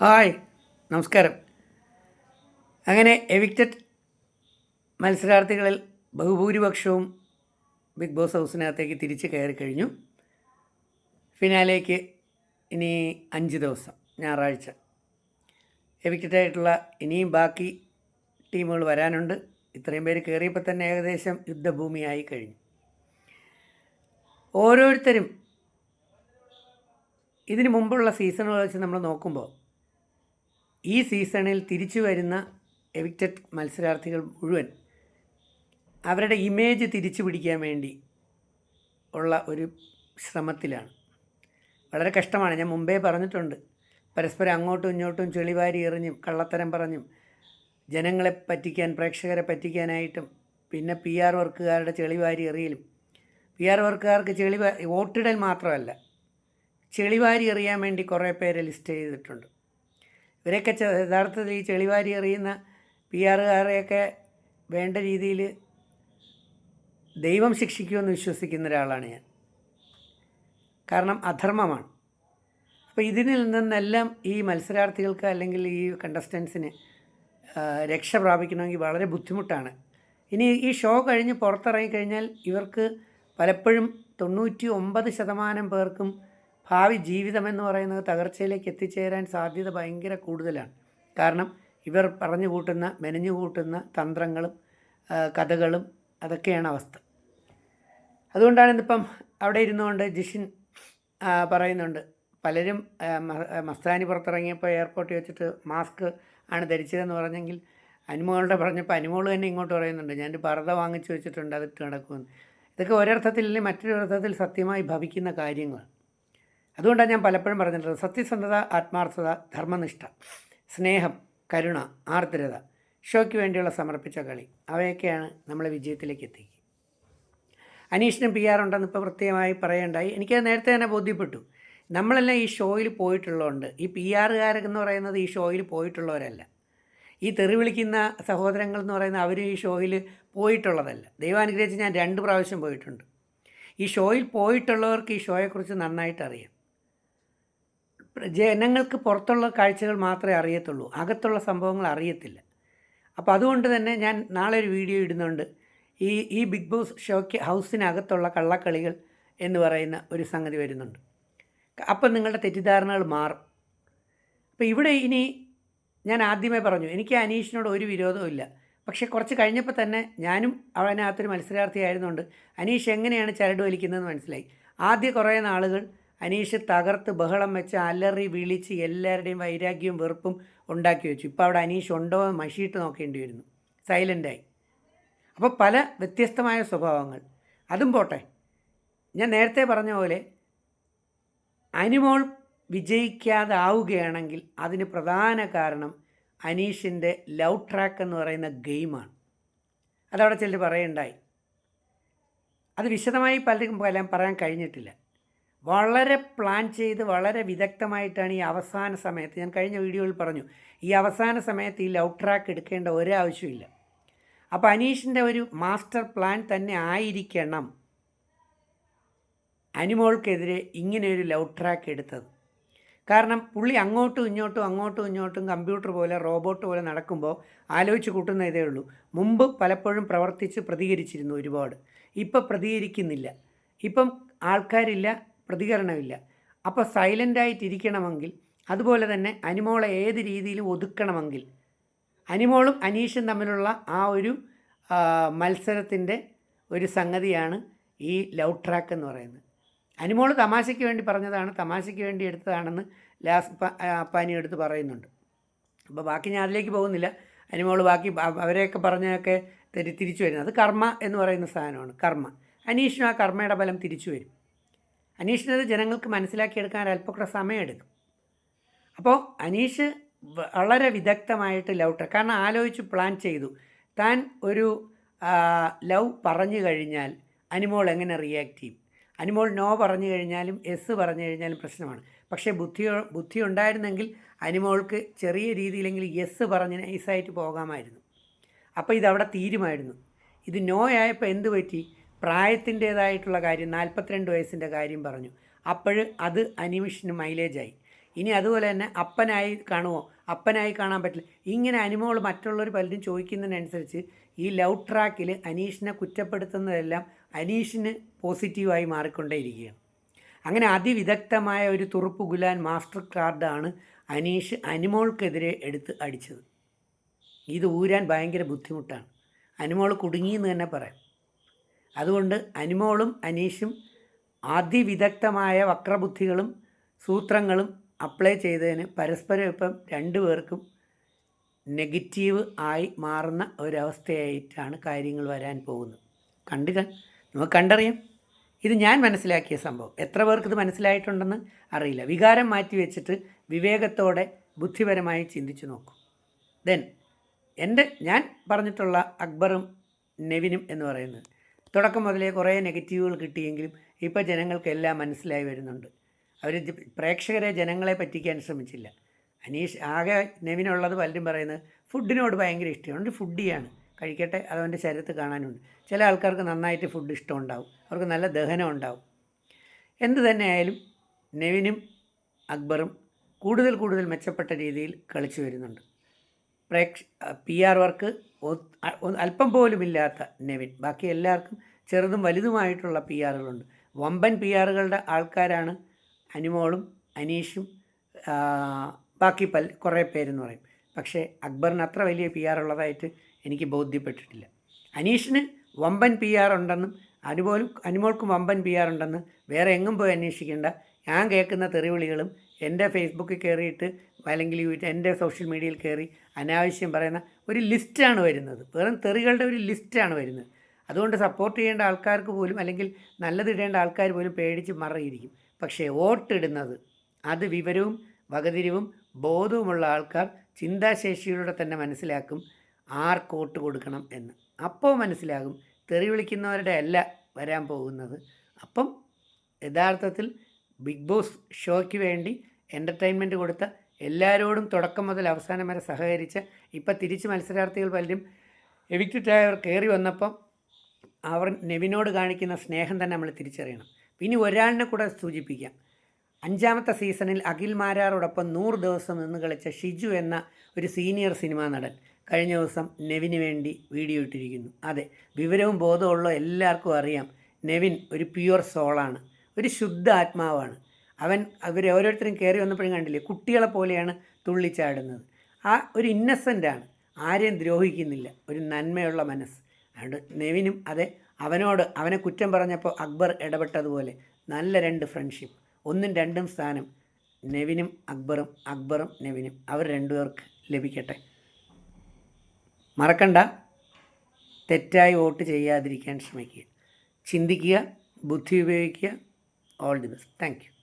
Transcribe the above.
Hi നമസ്കാരം. അങ്ങനെ evicted മത്സരാർത്ഥികളിൽ ബഹുഭൂരിപക്ഷവും ബിഗ് ബോസ് ഹൗസിനകത്തേക്ക് തിരിച്ച് കയറി കഴിഞ്ഞു. ഫിനാലേക്ക് ഇനി അഞ്ച് ദിവസം ഞായറാഴ്ച. എവിക്റ്റഡ് ആയിട്ടുള്ള ഇനിയും ബാക്കി ടീമുകൾ വരാനുണ്ട്. ഇത്രയും പേര് കയറിയപ്പോൾ തന്നെ ഏകദേശം യുദ്ധഭൂമിയായി കഴിഞ്ഞു. ഓരോരുത്തരും ഇതിനു മുമ്പുള്ള സീസണുകൾ വെച്ച് നമ്മൾ നോക്കുമ്പോൾ ഈ സീസണിൽ തിരിച്ചു വരുന്ന എവിക്റ്റഡ് മത്സരാർത്ഥികൾ മുഴുവൻ അവരുടെ ഇമേജ് തിരിച്ചു പിടിക്കാൻ വേണ്ടി ഉള്ള ഒരു ശ്രമത്തിലാണ്. വളരെ കഷ്ടമാണ്. ഞാൻ മുമ്പേ പറഞ്ഞിട്ടുണ്ട്. പരസ്പരം അങ്ങോട്ടും ഇങ്ങോട്ടും ചെളിവാരി എറിഞ്ഞും കള്ളത്തരം പറഞ്ഞും ജനങ്ങളെ പറ്റിക്കാൻ പ്രേക്ഷകരെ പറ്റിക്കാനായിട്ടും പിന്നെ പി ആർ വർക്കുകാരുടെ ചെളിവാരി എറിയലും. പി ആർ വർക്കുകാർക്ക് ചെളി വോട്ടിടൽ മാത്രമല്ല ചെളിവാരി എറിയാൻ വേണ്ടി കുറേ പേരെ ലിസ്റ്റ് ചെയ്തിട്ടുണ്ട്. ഇവരെയൊക്കെ യഥാർത്ഥത്തിൽ ഈ ചെളിവാരി എറിയുന്ന പി ആറുകാരെയൊക്കെ വേണ്ട രീതിയിൽ ദൈവം ശിക്ഷിക്കുമെന്ന് വിശ്വസിക്കുന്ന ഒരാളാണ് ഞാൻ. കാരണം അധർമ്മമാണ്. അപ്പോൾ ഇതിൽ നിന്നെല്ലാം ഈ മത്സരാർത്ഥികൾക്ക് അല്ലെങ്കിൽ ഈ കണ്ടസ്റ്റൻസിന് രക്ഷ പ്രാപിക്കണമെങ്കിൽ വളരെ ബുദ്ധിമുട്ടാണ്. ഇനി ഈ ഷോ കഴിഞ്ഞ് പുറത്തിറങ്ങി കഴിഞ്ഞാൽ ഇവർക്ക് പലപ്പോഴും തൊണ്ണൂറ്റി ഒമ്പത് ശതമാനം പേർക്കും ഭാവി ജീവിതം എന്ന് പറയുന്നത് തകർച്ചയിലേക്ക് എത്തിച്ചേരാൻ സാധ്യത ഭയങ്കര കൂടുതലാണ്. കാരണം ഇവർ പറഞ്ഞു കൂട്ടുന്ന മെനഞ്ഞു കൂട്ടുന്ന തന്ത്രങ്ങളും കഥകളും അതൊക്കെയാണ് അവസ്ഥ. അതുകൊണ്ടാണ് ഇന്നിപ്പം അവിടെ ഇരുന്നുകൊണ്ട് ജിഷിൻ പറയുന്നുണ്ട്. പലരും മസ്താനി പുറത്തിറങ്ങിയപ്പോൾ എയർപോർട്ടിൽ വെച്ചിട്ട് മാസ്ക് ആണ് ധരിച്ചതെന്ന് പറഞ്ഞെങ്കിൽ അനുമോളുടെ പറഞ്ഞപ്പോൾ അനുമോൾ തന്നെ ഇങ്ങോട്ട് പറയുന്നുണ്ട്. ഞാൻ പർദ്ധ വാങ്ങിച്ചു വെച്ചിട്ടുണ്ട് അതിട്ട് നടക്കുമെന്ന്. ഇതൊക്കെ ഒരർത്ഥത്തിൽ അല്ലെങ്കിൽ മറ്റൊരു അർത്ഥത്തിൽ സത്യമായി ഭവിക്കുന്ന കാര്യങ്ങളാണ് അതുകൊണ്ടാണ് ഞാൻ പലപ്പോഴും പറഞ്ഞിട്ടുള്ളത് സത്യസന്ധത ആത്മാർത്ഥത ധർമ്മനിഷ്ഠ സ്നേഹം കരുണ ആർദ്രത ഷോയ്ക്ക് വേണ്ടിയുള്ള സമർപ്പിച്ച കളി അവയൊക്കെയാണ് നമ്മളെ വിജയത്തിലേക്ക് എത്തിക്കുക. അനീഷിനും പി ആർ ഉണ്ടെന്ന് ഇപ്പോൾ പ്രത്യേകമായി പറയേണ്ടായി. എനിക്കത് നേരത്തെ തന്നെ ബോധ്യപ്പെട്ടു. നമ്മളെല്ലാം ഈ ഷോയിൽ പോയിട്ടുള്ളതുകൊണ്ട് ഈ പി ആറുകാരെന്ന് പറയുന്നത് ഈ ഷോയിൽ പോയിട്ടുള്ളവരല്ല. ഈ തെറി വിളിക്കുന്ന സഹോദരങ്ങൾ എന്ന് പറയുന്ന അവരും ഈ ഷോയിൽ പോയിട്ടുള്ളതല്ല. ദൈവാനുഗ്രഹിച്ച് ഞാൻ രണ്ട് പ്രാവശ്യം പോയിട്ടുണ്ട്. ഈ ഷോയിൽ പോയിട്ടുള്ളവർക്ക് ഈ ഷോയെക്കുറിച്ച് നന്നായിട്ട് അറിയാം. ജനങ്ങൾക്ക് പുറത്തുള്ള കാഴ്ചകൾ മാത്രമേ അറിയത്തുള്ളൂ. അകത്തുള്ള സംഭവങ്ങൾ അറിയത്തില്ല. അപ്പോൾ അതുകൊണ്ട് തന്നെ ഞാൻ നാളെ ഒരു വീഡിയോ ഇടുന്നുണ്ട്. ഈ ഈ ബിഗ് ബോസ് ഷോയ്ക്ക് ഹൗസിനകത്തുള്ള കള്ളക്കളികൾ എന്ന് പറയുന്ന ഒരു സംഗതി വരുന്നുണ്ട്. അപ്പം നിങ്ങളുടെ തെറ്റിദ്ധാരണകൾ മാറും. അപ്പോൾ ഇവിടെ ഇനി ഞാൻ ആദ്യമേ പറഞ്ഞു എനിക്ക് അനീഷിനോട് ഒരു വിരോധവും ഇല്ല. പക്ഷേ കുറച്ച് കഴിഞ്ഞപ്പോൾ തന്നെ ഞാനും അവനകത്തൊരു മത്സരാർത്ഥിയായിരുന്നുകൊണ്ട് അനീഷ് എങ്ങനെയാണ് ചരട് വലിക്കുന്നതെന്ന് മനസ്സിലായി. ആദ്യ കുറേ നാളുകൾ അനീഷ് തകർത്ത് ബഹളം വെച്ച് അലറി വിളിച്ച് എല്ലാവരുടെയും വൈരാഗ്യവും വെറുപ്പും ഉണ്ടാക്കി വെച്ചു. ഇപ്പോൾ അവിടെ അനീഷ് ഉണ്ടോ എന്ന് മഷിയിട്ട് നോക്കേണ്ടി വരുന്നു. സൈലന്റായി അപ്പോൾ പല വ്യത്യസ്തമായ സ്വഭാവങ്ങൾ. അതും പോട്ടെ. ഞാൻ നേരത്തെ പറഞ്ഞ പോലെ അനിമോൾ വിജയിക്കാതാവുകയാണെങ്കിൽ അതിന് പ്രധാന കാരണം അനീഷിന്റെ ലവ് ട്രാക്ക് എന്ന് പറയുന്ന ഗെയിമാണ്. അതവിടെ ചിലർ പറയുണ്ടായി. അത് വിശദമായി പലർക്കും പല പറയാൻ കഴിഞ്ഞിട്ടില്ല. വളരെ പ്ലാൻ ചെയ്ത് വളരെ വിദഗ്ധമായിട്ടാണ് ഈ അവസാന സമയത്ത് ഞാൻ കഴിഞ്ഞ വീഡിയോയിൽ പറഞ്ഞു ഈ അവസാന സമയത്ത് ഈ ലവ് ട്രാക്ക് എടുക്കേണ്ട ഒരാവശ്യമില്ല. അപ്പോൾ അനീഷിന്റെ ഒരു മാസ്റ്റർ പ്ലാൻ തന്നെ ആയിരിക്കണം അനിമോൾക്കെതിരെ ഇങ്ങനെ ഒരു ലവ് ട്രാക്ക് എടുത്തത്. കാരണം പുള്ളി അങ്ങോട്ടും ഇങ്ങോട്ടും അങ്ങോട്ടും ഇങ്ങോട്ടും കമ്പ്യൂട്ടർ പോലെ റോബോട്ട് പോലെ നടക്കുമ്പോൾ ആലോചിച്ച് കൂട്ടുന്ന ഇതേ ഉള്ളൂ. മുമ്പ് പലപ്പോഴും പ്രവർത്തിച്ച് പ്രതികരിച്ചിരുന്നു ഒരുപാട്. ഇപ്പം പ്രതികരിക്കുന്നില്ല. ഇപ്പം ആൾക്കാരില്ല പ്രതികരണമില്ല. അപ്പോൾ സൈലന്റായിട്ടിരിക്കണമെങ്കിൽ അതുപോലെ തന്നെ അനിമോളെ ഏത് രീതിയിലും ഒതുക്കണമെങ്കിൽ അനിമോളും അനീഷും തമ്മിലുള്ള ആ ഒരു മത്സരത്തിന്റെ ഒരു സംഗതിയാണ് ഈ ലവ് ട്രാക്ക് എന്ന് പറയുന്നത്. അനിമോൾ തമാശയ്ക്ക് വേണ്ടി പറഞ്ഞതാണ് തമാശയ്ക്ക് വേണ്ടി എടുത്തതാണെന്ന് ലാസ് പാനി അപ്പാനി എടുത്ത് പറയുന്നുണ്ട്. അപ്പോൾ ബാക്കി ഞാൻ അതിലേക്ക് പോകുന്നില്ല. അനിമോൾ ബാക്കി അവ- അവരെയൊക്കെ പറഞ്ഞൊക്കെ തെരി തിരിച്ചു വരുന്നത്. അത് കർമ്മ എന്ന് പറയുന്ന സാധനമാണ് കർമ്മ. അനീഷിനും ആ കർമ്മയുടെ ഫലം തിരിച്ചു വരും. അനീഷിനത് ജനങ്ങൾക്ക് മനസ്സിലാക്കിയെടുക്കാൻ സമയം സമയമെടുക്കും. അപ്പോൾ അനീഷ് വളരെ വിദഗ്ധമായിട്ട് ലവ് ട്രാക്ക് കാരണം ആലോചിച്ച് പ്ലാൻ ചെയ്തു. താൻ ഒരു ലവ് പറഞ്ഞു കഴിഞ്ഞാൽ അനിമോൾ എങ്ങനെ റിയാക്ട് ചെയ്യും? അനിമോൾ നോ പറഞ്ഞു കഴിഞ്ഞാലും എസ് പറഞ്ഞു കഴിഞ്ഞാലും പ്രശ്നമാണ്. പക്ഷേ ബുദ്ധി ബുദ്ധി ഉണ്ടായിരുന്നെങ്കിൽ അനിമോൾക്ക് ചെറിയ രീതിയിലെങ്കിൽ യെസ് പറഞ്ഞ് നൈസായിട്ട് പോകാമായിരുന്നു. അപ്പോൾ ഇതവിടെ തീരുമായിരുന്നു. ഇത് നോ ആയപ്പോൾ എന്ത് പറ്റി? പ്രായത്തിന്റേതായിട്ടുള്ള കാര്യം നാൽപ്പത്തിരണ്ട് വയസ്സിന്റെ കാര്യം പറഞ്ഞു. അപ്പോൾ അത് അനിമിഷിന് മൈലേജായി. ഇനി അതുപോലെ തന്നെ അപ്പനായി കാണുമോ? അപ്പനായി കാണാൻ പറ്റില്ല. ഇങ്ങനെ അനിമകൾ മറ്റുള്ളവർ പലരും ചോദിക്കുന്നതിനനുസരിച്ച് ഈ ലവ് ട്രാക്കിൽ അനീഷിനെ കുറ്റപ്പെടുത്തുന്നതെല്ലാം അനീഷിന് പോസിറ്റീവായി മാറിക്കൊണ്ടേയിരിക്കുകയാണ്. അങ്ങനെ അതിവിദഗ്ധമായ ഒരു തുറുപ്പ് ഗുലാൻ മാസ്റ്റർ കാർഡാണ് അനീഷ് അനിമോൾക്കെതിരെ എടുത്ത് അടിച്ചത്. ഇത് ഊരാൻ ഭയങ്കര ബുദ്ധിമുട്ടാണ്. അനിമോൾ കുടുങ്ങിയെന്ന് തന്നെ പറയാം. അതുകൊണ്ട് അനുമോളും അനീഷും അതിവിദഗ്ധമായ വക്രബുദ്ധികളും സൂത്രങ്ങളും അപ്ലൈ ചെയ്തതിന് പരസ്പരം ഇപ്പം രണ്ടു പേർക്കും നെഗറ്റീവ് ആയി മാറുന്ന ഒരവസ്ഥയായിട്ടാണ് കാര്യങ്ങൾ വരാൻ പോകുന്നത്. കണ്ടില്ല നമുക്ക് കണ്ടറിയാം. ഇത് ഞാൻ മനസ്സിലാക്കിയ സംഭവം. എത്ര പേർക്ക് ഇത് മനസ്സിലായിട്ടുണ്ടെന്ന് അറിയില്ല. വികാരം മാറ്റി വെച്ചിട്ട് വിവേകത്തോടെ ബുദ്ധിപരമായി ചിന്തിച്ചു നോക്കൂ. ദെൻ എന്റെ ഞാൻ പറഞ്ഞിട്ടുള്ള അക്ബറും നെവിനും എന്ന് പറയുന്നത് തുടക്കം മുതലേ കുറേ നെഗറ്റീവുകൾ കിട്ടിയെങ്കിലും ഇപ്പോൾ ജനങ്ങൾക്കെല്ലാം മനസ്സിലായി വരുന്നുണ്ട്. അവർ പ്രേക്ഷകരെ ജനങ്ങളെ പറ്റിക്കാൻ ശ്രമിച്ചില്ല. അനീഷ് ആകെ നെവിനുള്ളത് പലരും പറയുന്നത് ഫുഡിനോട് ഭയങ്കര ഇഷ്ടമാണ്. ഫുഡിയാണ്. കഴിക്കട്ടെ അതവന്റെ ശരീരത്ത് കാണാനുണ്ട്. ചില ആൾക്കാർക്ക് നന്നായിട്ട് ഫുഡ് ഇഷ്ടമുണ്ടാവും. അവർക്ക് നല്ല ദഹനം ഉണ്ടാവും. എന്ത് തന്നെയായാലും നെവിനും അക്ബറും കൂടുതൽ കൂടുതൽ മെച്ചപ്പെട്ട രീതിയിൽ കളിച്ചു വരുന്നുണ്ട്. പ്രേക്ഷ പി ആർ വർക്ക് അല്പം പോലുമില്ലാത്ത നെവിൻ. ബാക്കി എല്ലാവർക്കും ചെറുതും വലുതുമായിട്ടുള്ള പി ആറുകളുണ്ട് വമ്പൻ പി ആറുകളുടെ ആൾക്കാരാണ് അനുമോളും അനീഷും ബാക്കി പല കുറേ പേരെന്ന് പറയും. പക്ഷേ അക്ബറിന് അത്ര വലിയ പി ആർ ഉള്ളതായിട്ട് എനിക്ക് ബോധ്യപ്പെട്ടിട്ടില്ല. അനീഷിന് വമ്പൻ പി ആർ ഉണ്ടെന്നും അനുപോലും അനുമോൾക്കും വമ്പൻ പി ആർ വേറെ എങ്ങും പോയി അന്വേഷിക്കേണ്ട. ഞാൻ കേൾക്കുന്ന തെറിവിളികളും എന്റെ ഫേസ്ബുക്കിൽ കയറിയിട്ട് അല്ലെങ്കിൽ എന്റെ സോഷ്യൽ മീഡിയയിൽ കയറി അനാവശ്യം പറയുന്ന ഒരു ലിസ്റ്റാണ് വരുന്നത്. വെറും തെറികളുടെ ഒരു ലിസ്റ്റാണ് വരുന്നത്. അതുകൊണ്ട് സപ്പോർട്ട് ചെയ്യേണ്ട ആൾക്കാർക്ക് പോലും അല്ലെങ്കിൽ നല്ലത് ഇടേണ്ട ആൾക്കാർ പോലും പേടിച്ച് മറയിരിക്കും. പക്ഷേ വോട്ടിടുന്നത് അത് വിവരവും വകതിരിവും ബോധവുമുള്ള ആൾക്കാർ ചിന്താശേഷിയിലൂടെ തന്നെ മനസ്സിലാക്കും ആർക്ക് വോട്ട് കൊടുക്കണം എന്ന്. അപ്പോൾ മനസ്സിലാകും തെറി വിളിക്കുന്നവരുടെ അല്ല വരാൻ പോകുന്നത്. അപ്പം യഥാർത്ഥത്തിൽ ബിഗ് ബോസ് ഷോയ്ക്ക് വേണ്ടി എന്റർടൈൻമെന്റ് കൊടുത്ത എല്ലാവരോടും തുടക്കം മുതൽ അവസാനം വരെ സഹകരിച്ച് ഇപ്പം തിരിച്ച് മത്സരാർത്ഥികൾ പലരും എവിക്റ്റഡ് ആയവർ കയറി വന്നപ്പം അവർ നെവിനോട് കാണിക്കുന്ന സ്നേഹം തന്നെ നമ്മൾ തിരിച്ചറിയണം. പിന്നെ ഒരാളിനെ കൂടെ സൂചിപ്പിക്കാം. അഞ്ചാമത്തെ സീസണിൽ അഖിൽ മാരാറോടൊപ്പം നൂറ് ദിവസം നിന്ന് കളിച്ച ഷിജു എന്ന ഒരു സീനിയർ സിനിമാ നടൻ കഴിഞ്ഞ ദിവസം നെവിന് വേണ്ടി വീഡിയോ ഇട്ടിരിക്കുന്നു. അതെ വിവരവും ബോധമുള്ള എല്ലാവർക്കും അറിയാം നെവിൻ ഒരു പ്യുവർ സോളാണ് ഒരു ശുദ്ധ ആത്മാവാണ്. അവൻ അവർ ഓരോരുത്തരും കയറി വന്നപ്പോഴും കണ്ടില്ലേ കുട്ടികളെ പോലെയാണ് തുള്ളിച്ചാടുന്നത്. ആ ഒരു ഇന്നസെന്റാണ് ആരെയും ദ്രോഹിക്കുന്നില്ല ഒരു നന്മയുള്ള മനസ്സ്. അതുകൊണ്ട് നെവിനും അതെ അവനോട് അവനെ കുറ്റം പറഞ്ഞപ്പോൾ അക്ബർ ഇടപെട്ടതുപോലെ. നല്ല രണ്ട് ഫ്രണ്ട്ഷിപ്പ് ഒന്നും രണ്ടും സ്ഥാനം. നെവിനും അക്ബറും അക്ബറും നെവിനും. അവർ രണ്ടുപേർക്ക് ലഭിക്കട്ടെ. മറക്കണ്ട. തെറ്റായി വോട്ട് ചെയ്യാതിരിക്കാൻ ശ്രമിക്കുക. ചിന്തിക്കുക ബുദ്ധി ഉപയോഗിക്കുക. All the best thank